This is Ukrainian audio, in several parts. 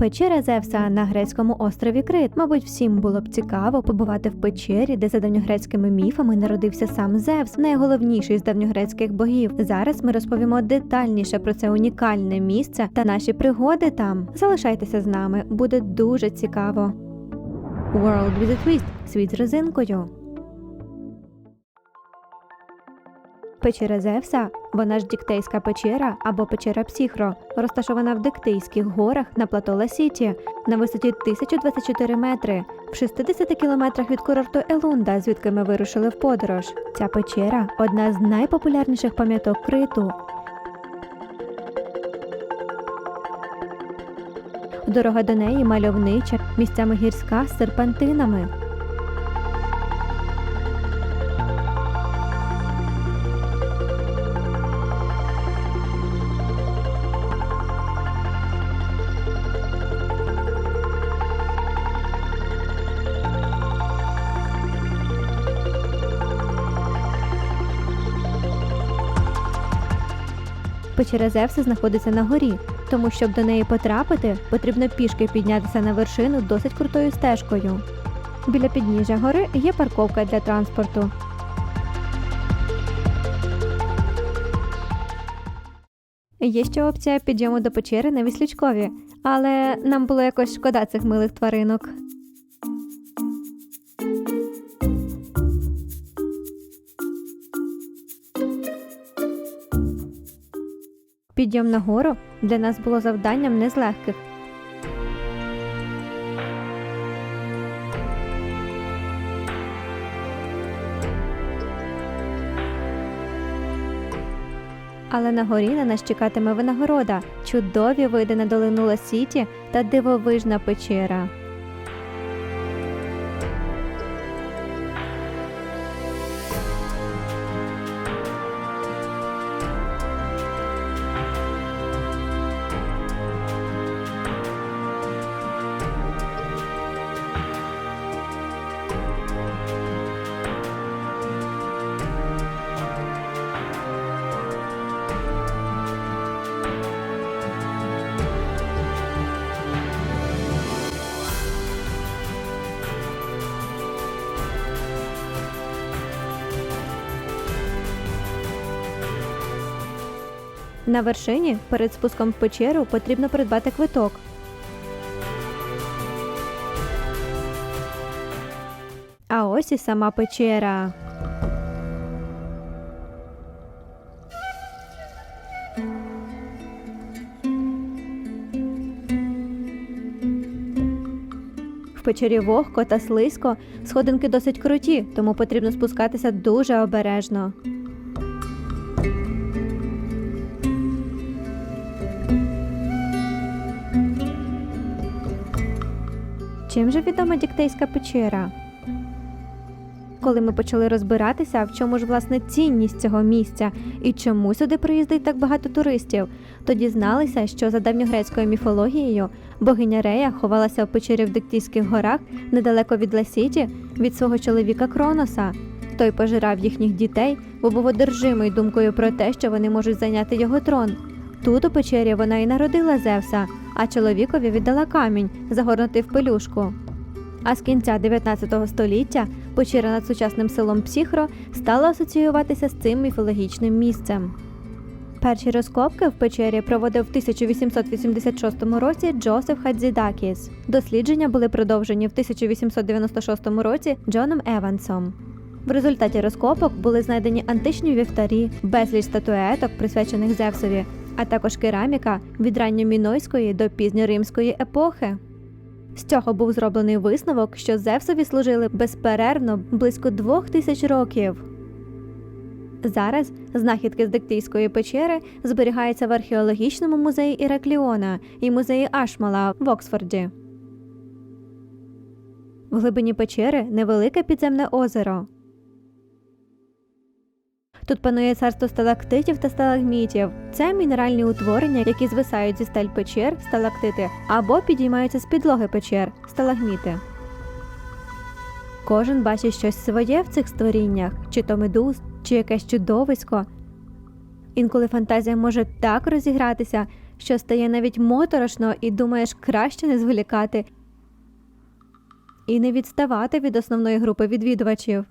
Печера Зевса на грецькому острові Крит. Мабуть, всім було б цікаво побувати в печері, де за давньогрецькими міфами народився сам Зевс, найголовніший з давньогрецьких богів. Зараз ми розповімо детальніше про це унікальне місце та наші пригоди там. Залишайтеся з нами, буде дуже цікаво. World with a Twist – світ з резинкою. Печера Зевса, вона ж Діктейська печера або печера Псіхро, розташована в Диктейських горах на плато Ласіті на висоті 1024 метри, в 60 кілометрах від курорту Елунда, звідки ми вирушили в подорож. Ця печера одна з найпопулярніших пам'яток Криту. Дорога до неї мальовнича, місцями гірська з серпантинами. Печера Зевса знаходиться на горі, тому щоб до неї потрапити, потрібно пішки піднятися на вершину досить крутою стежкою. Біля підніжжя гори є парковка для транспорту. Є ще опція підйому до печери на Віслючкові, але нам було якось шкода цих милих тваринок. Підйом на гору для нас було завданням не з легких. Але на горі на нас чекатиме винагорода, чудові види на долину Ласіті та дивовижна печера. На вершині перед спуском в печеру потрібно придбати квиток. А ось і сама печера. В печері вогко та слизько, сходинки досить круті, тому потрібно спускатися дуже обережно. Чим же відома Діктейська печера? Коли ми почали розбиратися, в чому ж власне цінність цього місця і чому сюди приїздить так багато туристів, то дізналися, що за давньогрецькою міфологією богиня Рея ховалася в печері в Диктійських горах недалеко від Ласіті від свого чоловіка Кроноса. Той пожирав їхніх дітей, бо був одержимий думкою про те, що вони можуть зайняти його трон. Тут у печері вона і народила Зевса, а чоловікові віддала камінь, загорнутий в пелюшку. А з кінця 19 століття печера над сучасним селом Псіхро стала асоціюватися з цим міфологічним місцем. Перші розкопки в печері проводив в 1886 році Джосеф Хадзідакіс. Дослідження були продовжені в 1896 році Джоном Евансом. В результаті розкопок були знайдені античні вівтарі, безліч статуеток, присвячених Зевсові, а також кераміка від ранньомінойської до пізньоримської епохи. З цього був зроблений висновок, що Зевсові служили безперервно близько двох тисяч років. Зараз знахідки з Диктійської печери зберігаються в археологічному музеї Іракліона і музеї Ашмала в Оксфорді. В глибині печери невелике підземне озеро. Тут панує царство сталактитів та сталагмітів. Це мінеральні утворення, які звисають зі стель печер, сталактити, або підіймаються з підлоги печер, сталагміти. Кожен бачить щось своє в цих створіннях, чи то медуз, чи якесь чудовисько. Інколи фантазія може так розігратися, що стає навіть моторошно і думаєш краще не зволікати і не відставати від основної групи відвідувачів.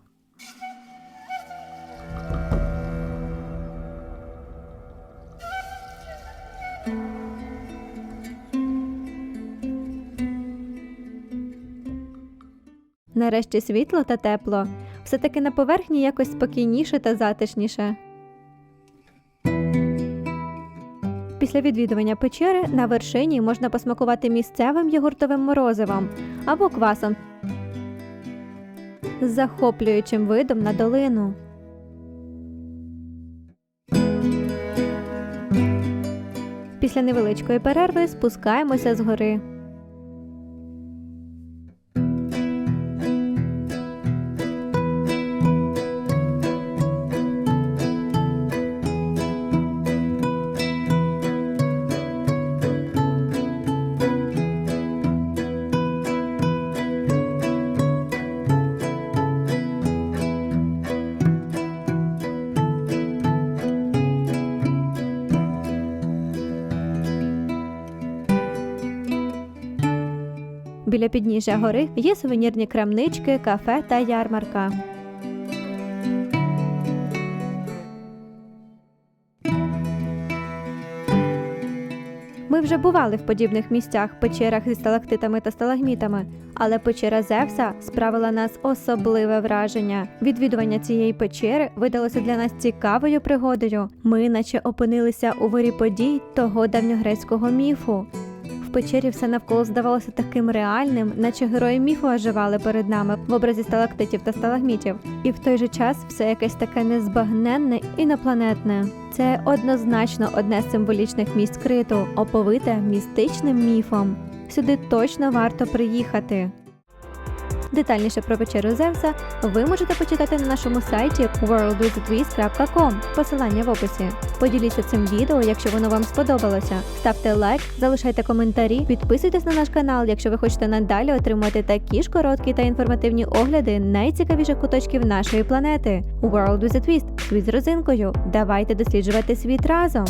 Нарешті світло та тепло. Все-таки на поверхні якось спокійніше та затишніше. Після відвідування печери на вершині можна посмакувати місцевим йогуртовим морозивом або квасом з захоплюючим видом на долину. Після невеличкої перерви спускаємося з гори. Біля підніжжя гори є сувенірні крамнички, кафе та ярмарка. Ми вже бували в подібних місцях, печерах зі сталактитами та сталагмітами, але печера Зевса справила нас особливе враження. Відвідування цієї печери видалося для нас цікавою пригодою. Ми наче опинилися у вирі подій того давньогрецького міфу. Печері все навколо здавалося таким реальним, наче герої міфу оживали перед нами в образі сталактитів та сталагмітів. І в той же час все якесь таке незбагненне інопланетне. Це однозначно одне з символічних місць криту, оповите містичним міфом. Сюди точно варто приїхати. Детальніше про печеру Зевса ви можете почитати на нашому сайті worldwithwiz.com, посилання в описі. Поділіться цим відео, якщо воно вам сподобалося. Ставте лайк, залишайте коментарі, підписуйтесь на наш канал, якщо ви хочете надалі отримувати такі ж короткі та інформативні огляди найцікавіших куточків нашої планети. World with a Twist. Світ з розинкою. Давайте досліджувати світ разом.